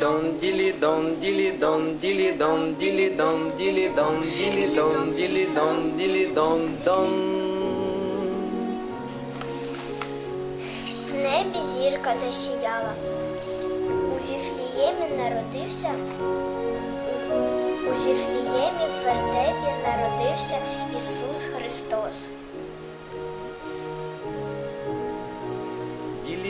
дон, ділі дон, ділі дон, ділі дон, ділі дон, ділі дон, ділі дон, ділі дон, ділі дон, дон. В небі зірка засіяла. У Віфліємі народився. У Віфліємі в вертепі народився Ісус Христос.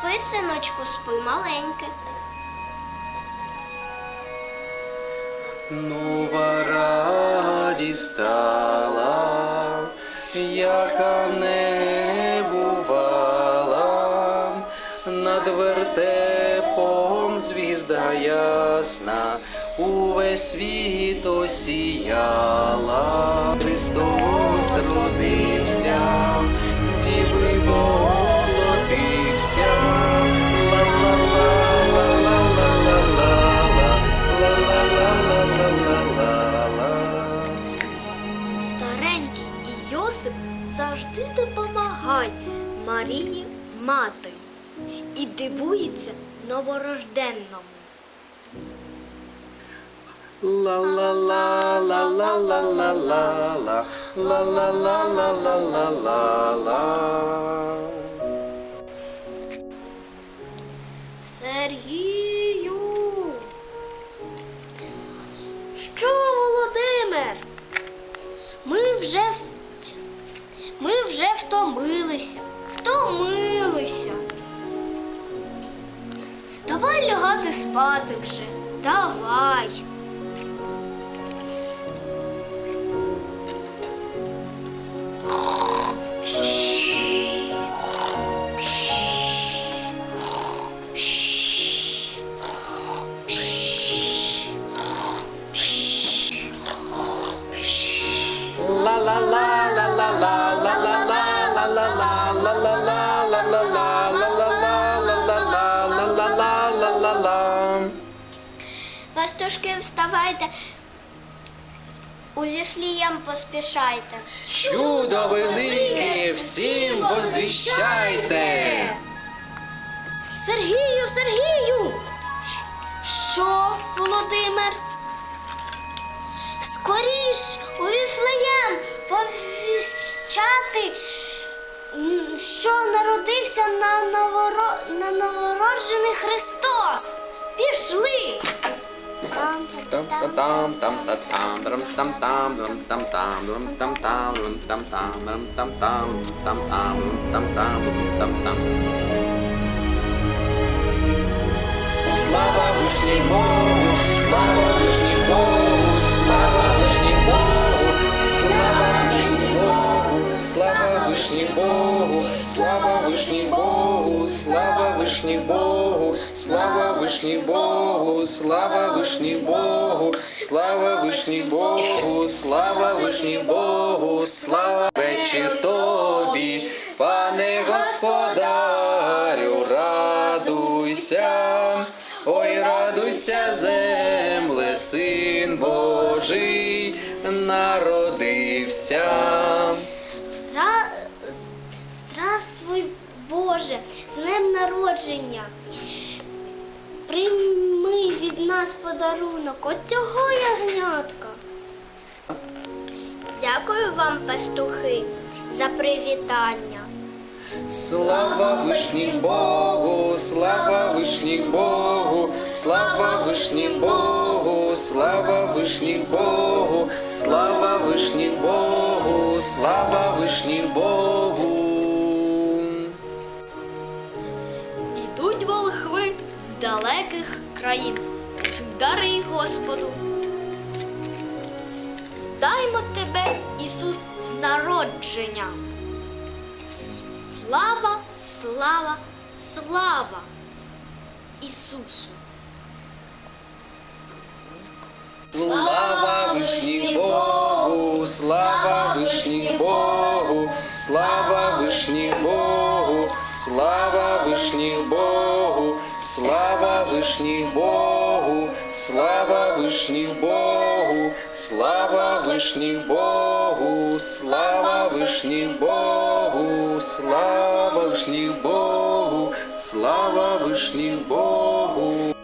Спи, синочку, спи маленьке. Нова радість стала, яка не бувала, над вертепом звізда ясна, увесь світ осіяла. Христос родився, з діви молодився. Старенький Йосип завжди допомагай Марії мати і дивується новорожденному. La Ми вже ми вже втомилися. Втомилися. Давай лягати спати вже. Давай. Пастушки, вставайте. У Віфлієм поспішайте. Чудо велике всім возвіщайте! Сергію, Сергію! Що, Володимир? Скоріш у Віфлеєм повіщати, що народився на, новоро... на новороджений Христос. Пішли. Там там вишній Богу, слава вишній Богу, слава вишній Богу, слава вишній Богу, слава вишній Богу, слава вечір тобі, пане господарю, радуйся, ой, радуйся, земле, син Божий народився. Здравствуй, Боже, з днем народження. Прийми від нас подарунок от цього ягнятка. Дякую вам, пастухи, за привітання. Слава вишній Богу, слава вишній Богу, слава вишній Богу, слава вишній Богу, слава вишній Богу, слава вишній Богу. Далеких країн, несуть дари Господу. Вітаємо тебе, Ісус, з народження. Слава, слава, слава Ісусу. Слава вишніх Богу, слава вишніх Богу, слава вишніх Богу, слава вишніх Богу, слава вишніх Богу, слава вишніх Богу, слава вишніх Богу, слава вишніх Богу, слава вишніх Богу, слава вишніх Богу.